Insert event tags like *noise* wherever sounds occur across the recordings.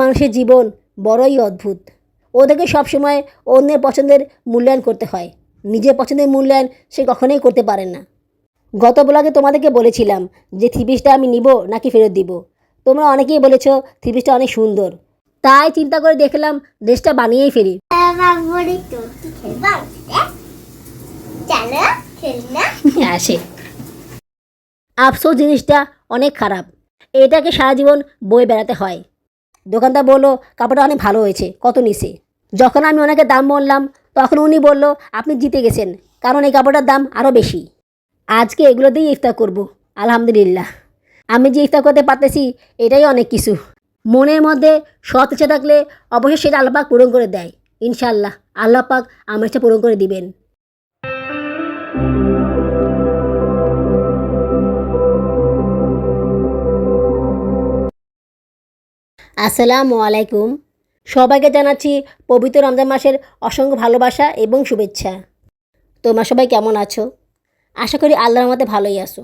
মানুষের জীবন বড়ই অদ্ভুত। ওদেরকে সবসময় অন্যের পছন্দের মূল্যায়ন করতে হয়। নিজের পছন্দের মূল্যায়ন সে কখনোই করতে পারে না। গত ব্লগে তোমাদেরকে বলেছিলাম যে থ্রি পিসটা আমি নিব নাকি ফেরত দিব। তোমরা অনেকেই বলেছ থ্রি পিসটা অনেক সুন্দর। তাই চিন্তা করে দেখলাম ড্রেসটা বানিয়েই খেলনা। *laughs* আসে। আফসোস জিনিসটা অনেক খারাপ। এটাকে সারা জীবন বয়ে বেড়াতে হয়। দোকানদার বলল, কাপড়টা অনেক ভালো হয়েছে, কত নিছে? যখন আমি ওনাকে দাম বললাম, তখন উনি বলল, আপনি জিতে গেছেন, কারণ এই কাপড়টার দাম আরও বেশি। আজকে এগুলো দিয়েই ইফতার করব, আলহামদুলিল্লাহ। আমি যে ইফতার করতে পারতেছি, এটাই অনেক কিছু। মনের মধ্যে সৎ ইচ্ছা থাকলে অবশ্যই সেটা আল্লাপাক পূরণ করে দেয়। ইনশাল্লাহ আল্লাপাক আমার ইচ্ছা পূরণ করে দিবেন। আসসালামু আলাইকুম। সবাইকে জানাচ্ছি পবিত্র রমজান মাসের অসংখ্য ভালোবাসা এবং শুভেচ্ছা। তোমরা সবাই কেমন আছো? আশা করি আল্লাহর মতে ভালোই আছো।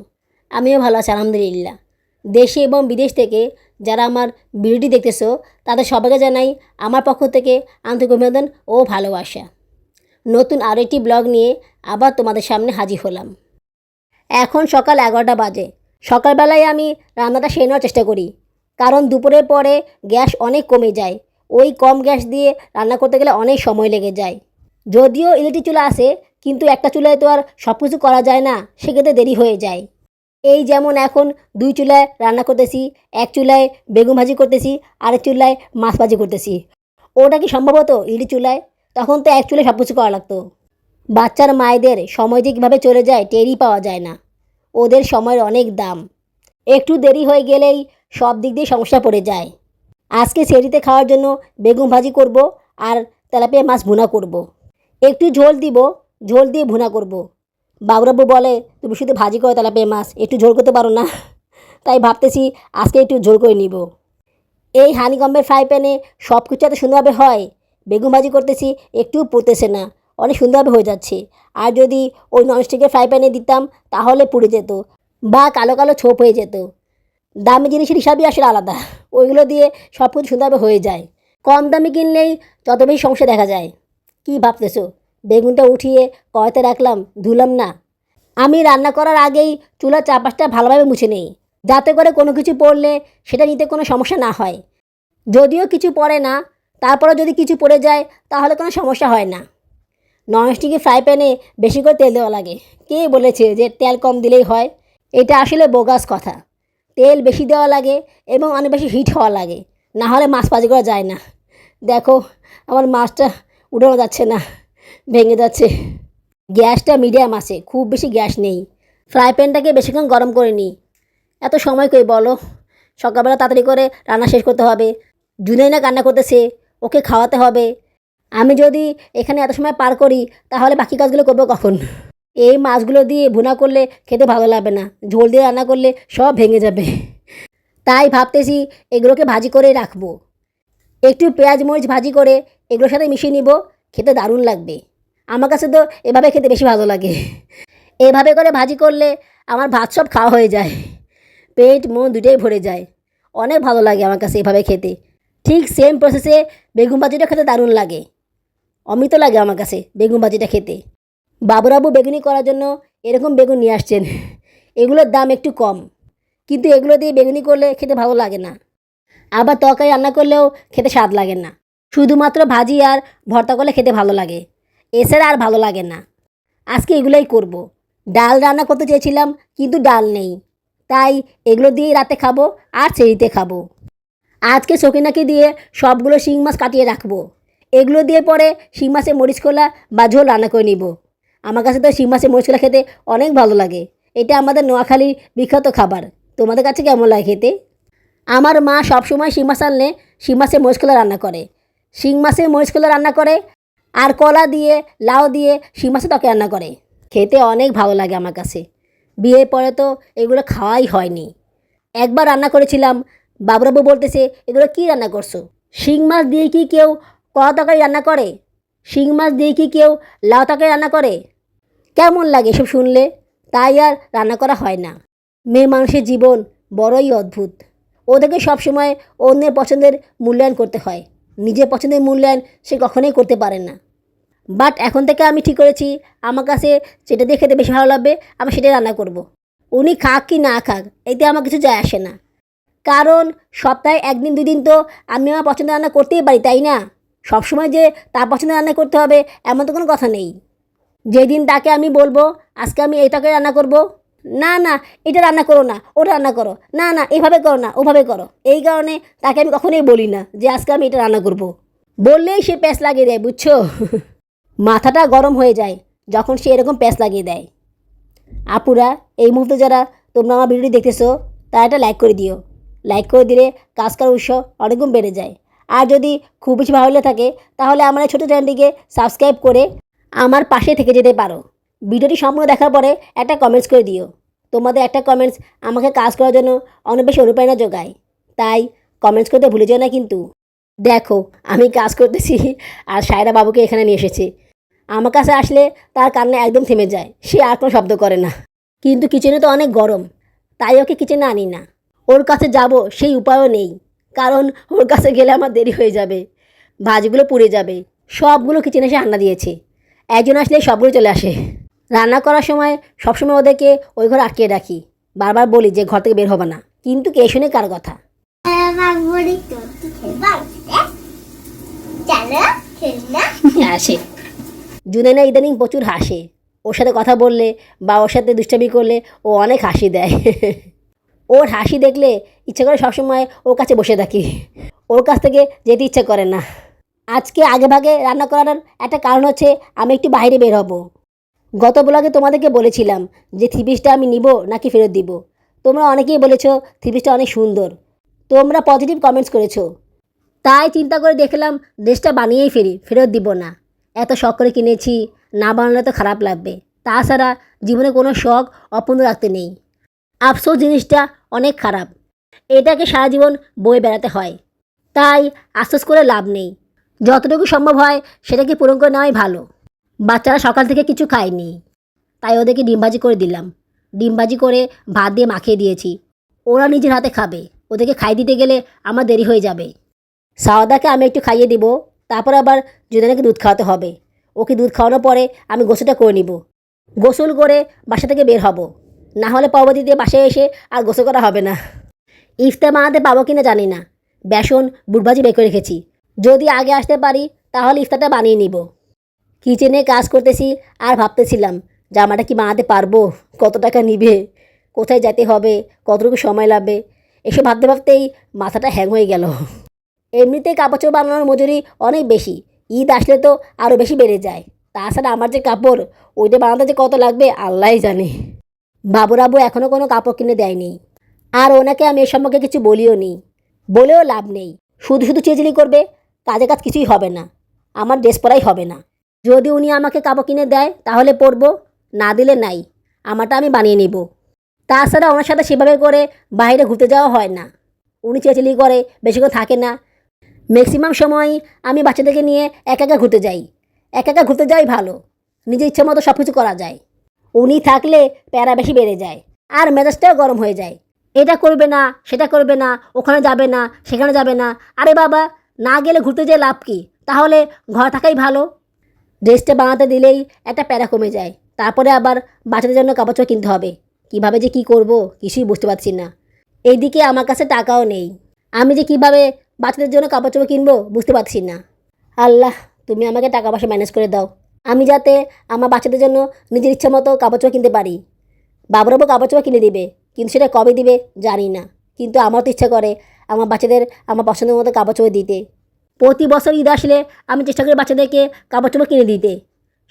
আমিও ভালো আছি, আলহামদুলিল্লাহ। দেশে এবং বিদেশ থেকে যারা আমার ভিডিওটি দেখতেছো, তাদের সবাইকে জানাই আমার পক্ষ থেকে আন্তরিক অভিনন্দন ও ভালোবাসা। নতুন আরও একটি ব্লগ নিয়ে আবার তোমাদের সামনে হাজির হলাম। এখন সকাল এগারোটা বাজে। সকালবেলায় আমি রান্নাটা সেরে নেওয়ার চেষ্টা করি। কারণ দুপুরের পরে গ্যাস অনেক কমে যায়। ওই কম গ্যাস দিয়ে রান্না করতে গেলে অনেক সময় লেগে যায়। যদিও ইলেকট্রিক চুলা আসে কিন্তু একটা চুলায় তো আর সব কিছু করা যায় না, সেক্ষেত্রে দেরি হয়ে যায়। এই যেমন এখন দুই চুলায় রান্না করতেছি, এক চুলায় বেগুন ভাজি করতেছি, আরেক চুলায় মাছ ভাজি করতেছি। ওটা কি সম্ভব হতো ইলেকট্রিক চুলায়? তখন তো এক চুলায় সব কিছু করা লাগতো। বাচ্চার মায়েদের সময় যে কীভাবে চলে যায়, টেরই পাওয়া যায় না। ওদের সময়ের অনেক দাম। একটু দেরি হয়ে গেলেই সব দিক দিয়ে সমস্যা পড়ে যায়। আজকে সেরিতে খাওয়ার জন্য বেগুন ভাজি করব আর তেলাপিয়া মাছ ভুনা করব। একটু ঝোল দিব, ঝোল দিয়ে ভুনা করব। বাবুরাবু বলে, তুমি শুধু ভাজি করো তেলাপিয়া মাছ, একটু ঝোল করতে পারো না। *laughs* তাই ভাবতেছি আজকে একটু ঝোল করে নিব। এই হানিকম্বের ফ্রাই প্যানে সব কিছু এত সুন্দরভাবে হয়, বেগুন ভাজি করতেছি একটু পড়তেছে না। অনেক সুন্দরভাবে হয়ে যাচ্ছে। আর যদি ওই ননস্টিকের ফ্রাই প্যানে দিতাম, তাহলে পুড়ে যেত বা কালো কালো ছোপ হয়ে যেত। দামি জিনিসের হিসাবই আসলে আলাদা। ওইগুলো দিয়ে সব কিছু সুন্দরভাবে হয়ে যায়। কম দামি কিনলেই তত বেশি সমস্যা দেখা যায়। কি ভাবতেছো? বেগুনটা উঠিয়ে কড়াইতে রাখলাম, ধুলাম না। আমি রান্না করার আগেই চুলার চারপাশটা ভালোভাবে মুছে নেই। যাতে করে কোনো কিছু পড়লে সেটা নিতে কোনো সমস্যা না হয়। যদিও কিছু পড়ে না তারপরে যদি কিছু পড়ে যায়, তাহলে কোনো সমস্যা হয় না। ননস্টিকের ফ্রাই প্যানে বেশি করে তেল দেওয়া লাগে। কে বলেছে যে তেল কম দিলেই হয়? এটা আসলে বোগাস কথা। তেল বেশি দেওয়া লাগে এবং অনেক বেশি হিট হওয়া লাগে। না হলে মাছ পাজি করা যায় না। দেখো, আমার মাছটা উঠানো যাচ্ছে না, ভেঙে যাচ্ছে। গ্যাসটা মিডিয়াম আছে, খুব বেশি গ্যাস নেই। ফ্রাই প্যানটাকে বেশিক্ষণ গরম করে নিই। এত সময় কই বলো? সকালবেলা তাড়াতাড়ি করে রান্না শেষ করতে হবে। জুনেই না কান্না করতেছে, ওকে খাওয়াতে হবে। আমি যদি এখানে এত সময় পার করি, তাহলে বাকি কাজগুলো করব কখন? এই মাছগুলো দিয়ে ভুনা করলে খেতে ভালো লাগবে না। ঝোল দিয়ে রান্না করলে সব ভেঙে যাবে। তাই ভাবতেছি এগুলোকে ভাজি করে রাখব। একটু পেঁয়াজ মরিচ ভাজি করে এগুলোর সাথে মিশিয়ে নিব, খেতে দারুণ লাগবে। আমার কাছে তো এভাবে খেতে বেশি ভালো লাগে। এভাবে করে ভাজি করলে আমার ভাত সব খাওয়া হয়ে যায়। পেট, মন দুটোই ভরে যায়। অনেক ভালো লাগে আমার কাছে এভাবে খেতে। ঠিক সেম প্রসেসে বেগুন ভাজিটা খেতে দারুণ লাগে। অমিত লাগে আমার কাছে বেগুন ভাজিটা খেতে। বাবুরাবু বেগুনি করার জন্য এরকম বেগুন নিয়ে আসছেন। এগুলোর দাম একটু কম, কিন্তু এগুলো দিয়ে বেগুনি করলে খেতে ভালো লাগে না। আবার তরকারি রান্না করলেও খেতে স্বাদ লাগে না। শুধুমাত্র ভাজি আর ভর্তা করলে খেতে ভালো লাগে। এছাড়া আর ভালো লাগে না। আজকে এগুলোই করব। ডাল রান্না করতে চেয়েছিলাম, কিন্তু ডাল নেই। তাই এগুলো দিয়েই রাতে খাব আর সেরিতে খাব। আজকে সকিনাকে দিয়ে সবগুলো শিং মাছ কাটিয়ে রাখব। এগুলো দিয়ে পরে শিং মাছের মরিচ কলা বা ঝোল রান্না করে নিব। আমার কাছে তো শিং মাছের মরিচ খেতে অনেক ভালো লাগে। এটা আমাদের নোয়াখালীর বিখ্যাত খাবার। তোমাদের কাছে কেমন লাগে খেতে? আমার মা সবসময় শিং মাছ আনলে শিং মাছের মরিচ রান্না করে। শিং মাছের মরিচ রান্না করে আর কলা দিয়ে, লাউ দিয়ে শিং মাছের তরকারি রান্না করে। খেতে অনেক ভালো লাগে আমার কাছে। বিয়ের পরে তো এগুলো খাওয়াই হয়নি। একবার রান্না করেছিলাম, বাবুরাবু বলতেছে, এগুলো কি রান্না করছ? শিং মাছ দিয়ে কি কেউ কলা তরকারি রান্না করে? শিং মাছ দিয়ে কি কেউ লাউ তরকারি রান্না করে? কেমন লাগে এসব শুনলে? তাই আর রান্না করা হয় না। মেয়ে মানুষের জীবন বড়ই অদ্ভুত। ওদেরকে সবসময় অন্যের পছন্দের মূল্যায়ন করতে হয়। নিজের পছন্দের মূল্যায়ন সে কখনোই করতে পারে না। বাট এখন থেকে আমি ঠিক করেছি। আমার কাছে যেটা দিয়ে খেতে বেশি ভালো লাগবে, আমি সেটাই রান্না করব। উনি খাক কি না খাক, এতে আমার কিছু যায় আসে না। কারণ সপ্তাহে একদিন দুই দিন তো আমি আমার পছন্দের রান্না করতেই পারি, তাই না? সবসময় যে তার পছন্দের রান্না করতে হবে, এমন তো কোনো কথা নেই। যেদিন তাকে আমি বলব, আজকে আমি তরকারি রান্না করব, না না, এটা রান্না করো না, ওটা রান্না করো, না না, এভাবে করো না, ওভাবে করো। এই কারণে তাকে আমি কখনোই বলি না যে আজকে আমি এটা রান্না করব। বললেই সে প্যাঁচ লাগিয়ে দেয়, বুঝছ? *laughs* মাথাটা গরম হয়ে যায় যখন সে এরকম প্যাঁচ লাগিয়ে দেয়। আপুরা, এই মুহূর্তে যারা তোমরা আমার ভিডিওটি দেখতেছো, তারা একটা লাইক করে দিও। লাইক করে দিলে কাজ করার উৎসাহ অনেকগুণ বেড়ে যায়। আর যদি খুব বেশি ভালো লেগে থাকে, তাহলে আমার ছোটো চ্যানেলটিকে সাবস্ক্রাইব করে আমার পাশে থেকে যেতে পারো। ভিডিওটি সম্পূর্ণ দেখার পরে একটা কমেন্টস করে দিও। তোমাদের একটা কমেন্টস আমাকে কাজ করার জন্য অনেক বেশি অনুপ্রেরণা যোগায়। তাই কমেন্টস করতে ভুলে যেও না কিন্তু। দেখো, আমি কাজ করতেছি আর সায়রা বাবুকে এখানে নিয়ে এসেছি। আমার কাছে আসলে তার কান্না একদম থেমে যায়। সে আর কোনো শব্দ করে না। কিন্তু কিচেনে তো অনেক গরম। তাই ওকে কিচেনে আনি না। ওর কাছে যাব সেই উপায়ও নেই। কারণ ওর কাছে গেলে আমার দেরি হয়ে যাবে। ভাজগুলো পুড়ে যাবে। সবগুলো কিচেনে এসে রান্না দিয়েছে। একজন আসলে সবগুলো চলে আসে। রান্না করার সময় সবসময় ওদেরকে ওই ঘরে আটকে রাখি। বারবার বলি যে ঘর থেকে বের হবে না। কিন্তু কে শুনে কার কথা? *laughs* আসে জুনেনা ইদানিং প্রচুর হাসে। ওর সাথে কথা বললে বা ওর সাথে দুষ্টামি করলে ও অনেক হাসি দেয়। *laughs* ওর হাসি দেখলে ইচ্ছা করে সবসময় ওর কাছে বসে থাকি। ওর কাছ থেকে যেতে ইচ্ছে করে না। আজকে আগে ভাগে রান্না করার একটা কারণ হচ্ছে আমি একটু বাইরে বের হব। গত ব্লগে তোমাদেরকে বলেছিলাম যে থ্রি পিসটা আমি নিব নাকি ফেরত দিব। তোমরা অনেকেই বলেছ থ্রি পিসটা অনেক সুন্দর। তোমরা পজিটিভ কমেন্টস করেছ। তাই চিন্তা করে দেখলাম ড্রেসটা বানিয়েই ফেরি, ফেরত দিব না। এত শখ করে কিনেছি, না বানালে তো খারাপ লাগবে। তাছাড়া জীবনে কোনো শখ অপূর্ণ রাখতে নেই। আফসোস জিনিসটা অনেক খারাপ। এটাকে সারা জীবন বয়ে বেড়াতে হয়। তাই আফসোস করে লাভ নেই। যতটুকু সম্ভব হয় সেটাকে পূরণ করে নেওয়াই ভালো। বাচ্চারা সকাল থেকে কিছু খায়নি। তাই ওদেরকে ডিমবাজি করে দিলাম। ডিমবাজি করে ভাত দিয়ে মাখিয়ে দিয়েছি। ওরা নিজের হাতে খাবে। ওদেরকে খাই দিতে গেলে আমার দেরি হয়ে যাবে। সাওদাকে আমি একটু খাইয়ে দিব। তারপর আবার জুদানাকে দুধ খাওয়াতে হবে। ওকে দুধ খাওয়ানোর পরে আমি গোসলটা করে নিব। গোসল করে বাসা থেকে বের হব। না হলে পরবর্তীতে বাসায় এসে আর গোসল করা হবে না। ইফতার বানাতে পাবো কিনা জানি না। বেসন বুটভাজি বের করে রেখেছি। যদি আগে আসতে পারি, তাহলে ইফতারটা বানিয়ে নিব। কিচেনে কাজ করতেছি আর ভাবতেছিলাম, জামাটা কি বানাতে পারব? কত টাকা নিবে? কোথায় যেতে হবে? কতটুকু সময় লাগবে? এসব ভাবতে ভাবতেই মাথাটা হ্যাং হয়ে গেল। এমনিতেই কাপড় বানানোর মজুরি অনেক বেশি। ঈদ আসলে তো আরও বেশি বেড়ে যায়। তাছাড়া আমার যে কাপড়, ওইটা বানাতে যে কত লাগবে, আল্লাহই জানে। বাবুরাবু এখনও কোনো কাপড় কিনে দেয়নি। আর ওনাকে আমি এ সম্পর্কে কিছু বলিও নি। বলেও লাভ নেই। শুধু শুধু চেঁচিলি করবে কাজে কাজ কিছুই হবে না। আমার ড্রেস পরাই হবে না। যদি উনি আমাকে কাপড় কিনে দেয়, তাহলে পরবো না দিলে নাই। আমারটা আমি বানিয়ে নিব। তাছাড়া ওনার সাথে সেভাবে করে বাইরে ঘুরতে যাওয়া হয় না। উনি চেঁচিলি করে বেশিক্ষণ থাকে না। ম্যাক্সিমাম সময়ই আমি বাচ্চাদেরকে নিয়ে একা একা ঘুরতে যাই। একা একা ঘুরতে যাই ভালো। নিজের ইচ্ছে মতো সব কিছু করা যায়। উনি থাকলে প্যারা বেশি বেড়ে যায়। আর মেজাজটাও গরম হয়ে যায়। এটা করবে না, সেটা করবে না, ওখানে যাবে না, সেখানে যাবে না। আরে বাবা না গেলে ঘুরতে যেয়ে লাভ কি? তাহলে ঘর থাকাই ভালো। ড্রেসটা বানাতে দিলেই একটা প্যারা কমে যায়। তারপরে আবার বাচ্চাদের জন্য কাপড় চোপড় কিনতে হবে। কীভাবে যে কি করব কিছুই বুঝতে পারছি না। এইদিকে আমার কাছে টাকাও নেই। আমি যে কীভাবে বাচ্চাদের জন্য কাপড় চোপড় কিনবো বুঝতে পারছি না। আল্লাহ, তুমি আমাকে টাকা পয়সা ম্যানেজ করে দাও। আমি যাতে আমার বাচ্চাদের জন্য নিজের ইচ্ছা মতো কাপড় চোপড় কিনতে পারি। বাবুরাবু কাপড় চোপড় কিনে দিবে, কিন্তু সেটা কবে দিবে জানি না। কিন্তু আমার তো ইচ্ছা করে আমার বাচ্চাদের আমার পছন্দের মতো কাপড় চোপড় দিতে। প্রতি বছর ঈদ আসলে আমি চেষ্টা করি বাচ্চাদেরকে কাপড় চোপড় কিনে দিতে।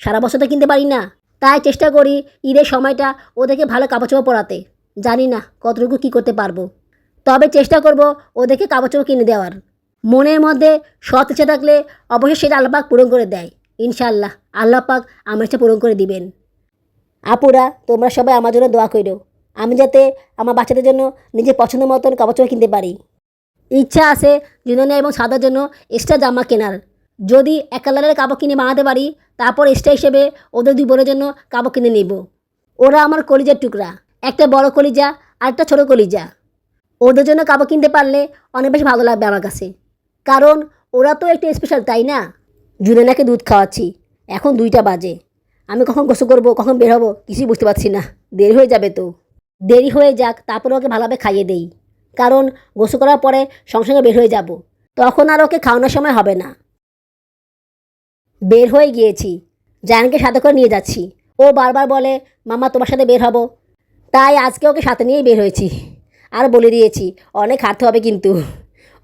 সারা বছর তো কিনতে পারি না। তাই চেষ্টা করি ঈদের সময়টা ওদেরকে ভালো কাপড় চোপড় পরাতে। জানি না কতটুকু কী করতে পারব। তবে চেষ্টা করব ওদেরকে কাপড় চোপড় কিনে দেওয়ার। মনের মধ্যে সৎ ইচ্ছা থাকলে অবশ্যই সেটা আল্লাপাক পূরণ করে দেয়। ইনশাআল্লাহ আল্লাপাক আমার ইচ্ছা পূরণ করে দিবেন। আপুরা, তোমরা সবাই আমার জন্য দোয়া করো আমি যাতে আমার বাচ্চাদের জন্য নিজের পছন্দ মতন কাপড় চোপড় কিনতে পারি। ইচ্ছা আছে জুননিয়া এবং সাদার জন্য এক্সট্রা জামা কেনার। যদি এক কালারের কাপড় কিনে বানাতে পারি, তারপর এক্সট্রা হিসেবে ওদের দুই বোনের জন্য কাপড় কিনে নেব। ওরা আমার কলিজার টুকরা। একটা বড় কলিজা আর একটা ছোটো কলিজা। ওদের জন্য কাপড় কিনতে পারলে অনেক বেশি ভালো লাগবে আমার কাছে। কারণ ওরা তো একটু স্পেশাল তাই না? জুনেনাকে দুধ খাওয়াচ্ছি। এখন দুইটা বাজে। আমি কখন গোসল করব, কখন বের হব, কিছুই বুঝতে পারছি না। দেরি হয়ে যাবে তো। দেরি হয়ে যাক, তারপরে ওকে ভালোভাবে খাইয়ে দেই। কারণ গোসল করার পরে সঙ্গে সঙ্গে বের হয়ে যাব। তখন আর ওকে খাওয়ানোর সময় হবে না। বের হয়ে গিয়েছি। জায়ানকে সাথে করে নিয়ে যাচ্ছি। ও বারবার বলে, মামা, তোমার সাথে বের হব। তাই আজকে ওকে সাথে নিয়েই বের হয়েছি। আর বলে দিয়েছি, অনেক হাঁটতে হবে কিন্তু।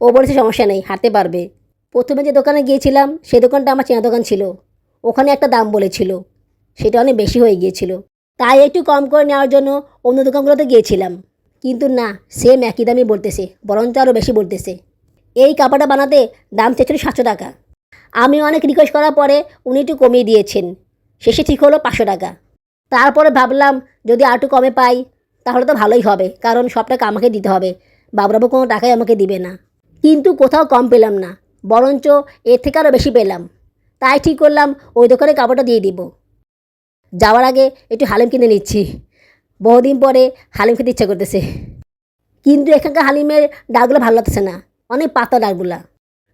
ও বলেছে, সমস্যা নেই, হাঁটতে পারবে। প্রথমে যে দোকানে গিয়েছিলাম, সে দোকানটা আমার চেনা দোকান ছিল। ওখানে একটা দাম বলেছিল। সেটা অনেক বেশি হয়ে গিয়েছিল। তাই একটু কম করে নেওয়ার জন্য অন্য দোকানগুলোতে গিয়েছিলাম। কিন্তু না, সেম একই দামই বলতেছে, বরঞ্চ আরও বেশি বলতেছে। এই কাপড়টা বানাতে দাম চেয়েছিল সাতশো টাকা। আমি অনেক রিকোয়েস্ট করার পরে উনি একটু কমিয়ে দিয়েছেন। শেষে ঠিক হলো পাঁচশো টাকা। তারপরে ভাবলাম, যদি আর একটু কমে পাই, তাহলে তো ভালোই হবে, কারণ সব টাকা আমাকে দিতে হবে। বাবরাবু কোনো টাকাই আমাকে দিবে না। কিন্তু কোথাও কম পেলাম না, বরঞ্চ এর থেকে আরও বেশি পেলাম। তাই ঠিক করলাম, ওই দোকানে কাপড়টা দিয়ে দিব। যাওয়ার আগে একটু হালিম কিনে নিচ্ছি। বহুদিন পরে হালিম খেতে ইচ্ছা করতেছে। কিন্তু এখানকার হালিমের ডালগুলো ভালো লাগতেছে না। অনেক পাতলা ডালগুলা।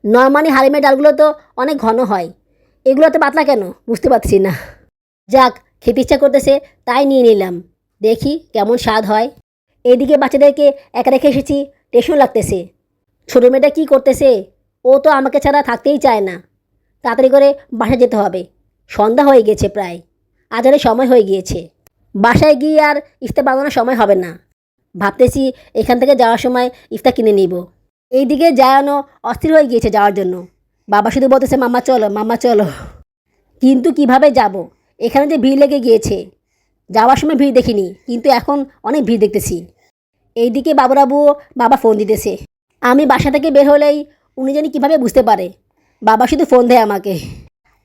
নর্মালি হালিমের ডালগুলো তো অনেক ঘন হয়। এগুলো তো পাতলা কেন? বুঝতে পারছি না। যাক, খেতে ইচ্ছা করতেছে, তাই নিয়ে নিলাম। দেখি কেমন স্বাদ হয়। এদিকে বাচ্চাদেরকে একা রেখে এসেছি, টেনশন লাগতেছে। ছোটো মেয়েটা কী করতেছে? ও তো আমাকে ছাড়া থাকতেই চায় না। তাড়াতাড়ি করে বাসা যেতে হবে। সন্ধ্যা হয়ে গেছে প্রায়। আজারের সময় হয়ে গিয়েছে। বাসায় গিয়ে আর ইফতার বানানোর সময় হবে না। ভাবতেছি এখান থেকে যাওয়ার সময় ইফতার কিনে নিব। এইদিকে জায়ানো অস্থির হয়ে গিয়েছে যাওয়ার জন্য। বাবা শুধু বলতেছে, মাম্মা, চলো মাম্মা, চলো। কিন্তু কীভাবে যাব? এখানে যে ভিড় লেগে গিয়েছে। যাওয়ার সময় ভিড় দেখিনি, কিন্তু এখন অনেক ভিড় দেখতেছি। এইদিকে বাবুরাবুও বাবা ফোন দিতেছে। আমি বাসা থেকে বের হলেই উনি জানি কীভাবে বুঝতে পারে। বাবা শুধু ফোন দেয় আমাকে।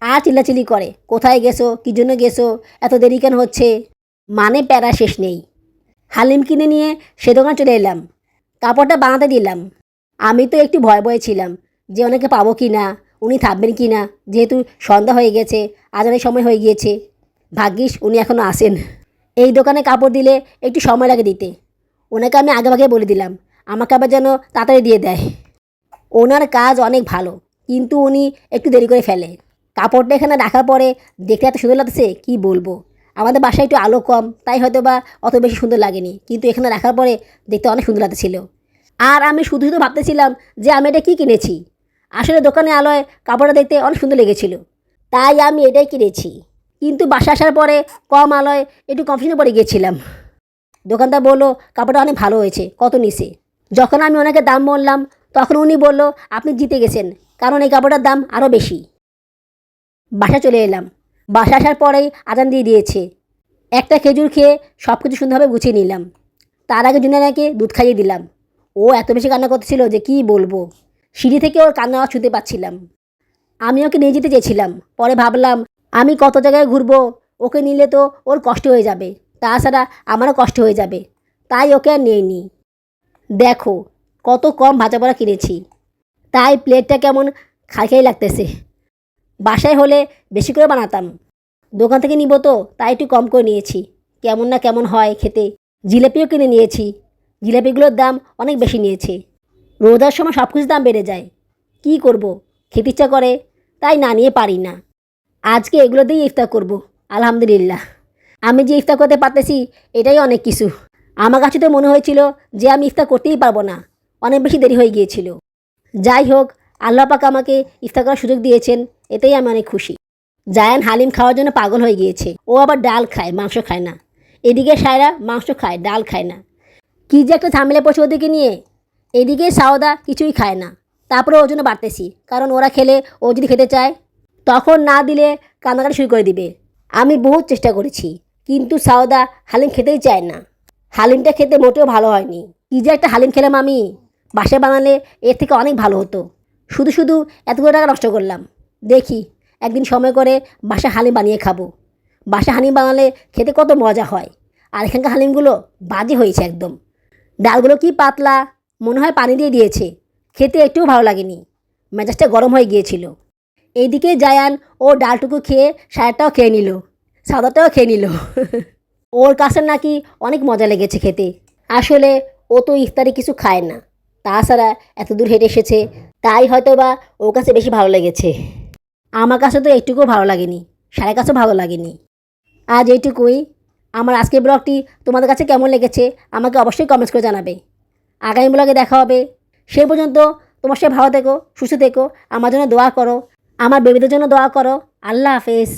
আর চিল্লাচিল্লি করে, কোথায় গেছো? কী জন্য গেছো? এত দেরি কেন হচ্ছে? মানে প্যারা শেষ নেই। হালিম কিনে নিয়ে সে দোকান চলে এলাম। কাপড়টা বানাতে দিলাম। আমি তো একটু ভয় ভয়ে ছিলাম যে অনেকে পাবো কি না উনি থাকবেন কি না যেহেতু সন্ধ্যা হয়ে গেছে আজানের সময় হয়ে গিয়েছে। ভাগ্যিস উনি এখনও আসেন। এই দোকানে কাপড় দিলে একটু সময় লাগে দিতে। ওনাকে আমি আগে ভাগে বলে দিলাম, আমাকে আবার যেন তাড়াতাড়ি দিয়ে দেয়। ওনার কাজ অনেক ভালো, কিন্তু উনি একটু দেরি করে ফেলে। কাপড়টা এখানে রাখার পরে দেখতে এত সুন্দর লাগছে কী বলব? আমাদের বাসায় একটু আলো কম, তাই হয়তো বা অত বেশি সুন্দর লাগেনি। কিন্তু এখানে রাখার পরে দেখতে অনেক সুন্দর লাগতেছিল। আর আমি শুধু শুধু ভাবতেছিলাম যে আমি এটা কী কিনেছি। আসলে দোকানে আলোয় কাপড়টা দেখতে অনেক সুন্দর লেগেছিল। তাই আমি এটাই কিনেছি। কিন্তু বাসা আসার পরে কম আলোয় একটু কনফিউশনে পড়ে গিয়েছিলাম। দোকানদার বলল, কাপড়টা অনেক ভালো হয়েছে, কত নিছে? যখন আমি ওনাকে দাম বললাম, তখন উনি বলল, আপনি জিতে গেছেন, কারণ এই কাপড়টার দাম আরও বেশি। বাসা চলে এলাম। বাসা আসার পরেই আজান দিয়ে দিয়েছে। একটা খেজুর খেয়ে সব কিছু সুন্দরভাবে গুছিয়ে নিলাম। তার আগে জুনানাকে দুধ খাইয়ে দিলাম। ও এত বেশি কান্না করতেছিল যে কি বলব? সিঁড়ি থেকে ওর কান্না আওয়াজ ছুতে পাচ্ছিলাম। আমি ওকে নিয়ে যেতে চেয়েছিলাম। পরে ভাবলাম, আমি কত জায়গায় ঘুরবো? ওকে নিলে তো ওর কষ্ট হয়ে যাবে। তাছাড়া আমারও কষ্ট হয়ে যাবে। তাই ওকে আর নিয়ে নিই দেখো, কত কম ভাজা পড়া কিনেছি। তাই প্লেটটা কেমন খাই খাই লাগতেছে। বাসায় হলে বেশি করে বানাতাম। দোকান থেকে নিব তো, তাই একটু কম করে নিয়েছি। কেমন না কেমন হয় খেতে। জিলেপিও কিনে নিয়েছি। জিলাপিগুলোর দাম অনেক বেশি নিয়েছে। রোজার সময় সব কিছুর দাম বেড়ে যায়। কি করব? খেতে ইচ্ছা করে, তাই না নিয়ে পারি না। আজকে এগুলো দিয়েই ইফতার করব, আলহামদুলিল্লাহ। আমি যে ইফতার করতে পারতেছি, এটাই অনেক কিছু। আমার কাছে তো মনে হয়েছিল যে আমি ইফতার করতেই পারব না। অনেক বেশি দেরি হয়ে গিয়েছিল। যাই হোক, আল্লাহ পাক আমাকে ইফতার করার সুযোগ দিয়েছেন। এতেই আমি অনেক খুশি। জায়ান হালিম খাওয়ার জন্য পাগল হয়ে গিয়েছে। ও আবার ডাল খায়, মাংস খায় না। এদিকে সায়রা মাংস খায়, ডাল খায় না। কী যে একটা ঝামেলা পড়ছে ওদিকে নিয়ে। এদিকে সাওদা কিছুই খায় না। তারপরে ওর জন্য বাড়তেছি, কারণ ওরা খেলে ও যদি খেতে চায়, তখন না দিলে কান্নাকাটি শুরু করে দিবে। আমি বহুত চেষ্টা করেছি, কিন্তু সাওদা হালিম খেতেই চায় না। হালিমটা খেতে মোটেও ভালো হয়নি। কী যে একটা হালিম খেলাম আমি। বাসায় বানালে এর থেকে অনেক ভালো হতো। শুধু শুধু এতগুলো টাকা নষ্ট করলাম। দেখি, একদিন সময় করে বাসা হালিম বানিয়ে খাব। বাসা হালিম বানালে খেতে কত মজা হয়। আর এখানকার হালিমগুলো বাজে হয়েছে একদম। ডালগুলো কি পাতলা, মনে হয় পানি দিয়ে দিয়েছে। খেতে একটুও ভালো লাগেনি। মেজাজটা গরম হয়ে গিয়েছিল। এইদিকে জায়ান ও ডালটুকু খেয়ে সায়ারটাও খেয়ে নিল, সাদাটাও খেয়ে নিল। *laughs* ওর কাছে নাকি অনেক মজা লেগেছে খেতে। আসলে ও তো ইফতারে কিছু খায় না। তাছাড়া এত দূর হেঁটে এসেছে, তাই হয়তো বা ওর কাছে বেশি ভালো লেগেছে। আমার কাছে তো একটুকুও ভালো লাগেনি, সারের কাছেও ভালো লাগেনি। আজ এইটুকুই। আমার আজকের ব্লগটি তোমাদের কাছে কেমন লেগেছে আমাকে অবশ্যই কমেন্টস করে জানাবে। আগামী ব্লগে দেখা হবে। সেই পর্যন্ত তোমার সাথে ভালো থেকো, সুস্থ থেকো, আমার জন্য দোয়া করো, আমার বেবিদের জন্য দোয়া করো। আল্লাহ হাফেজ।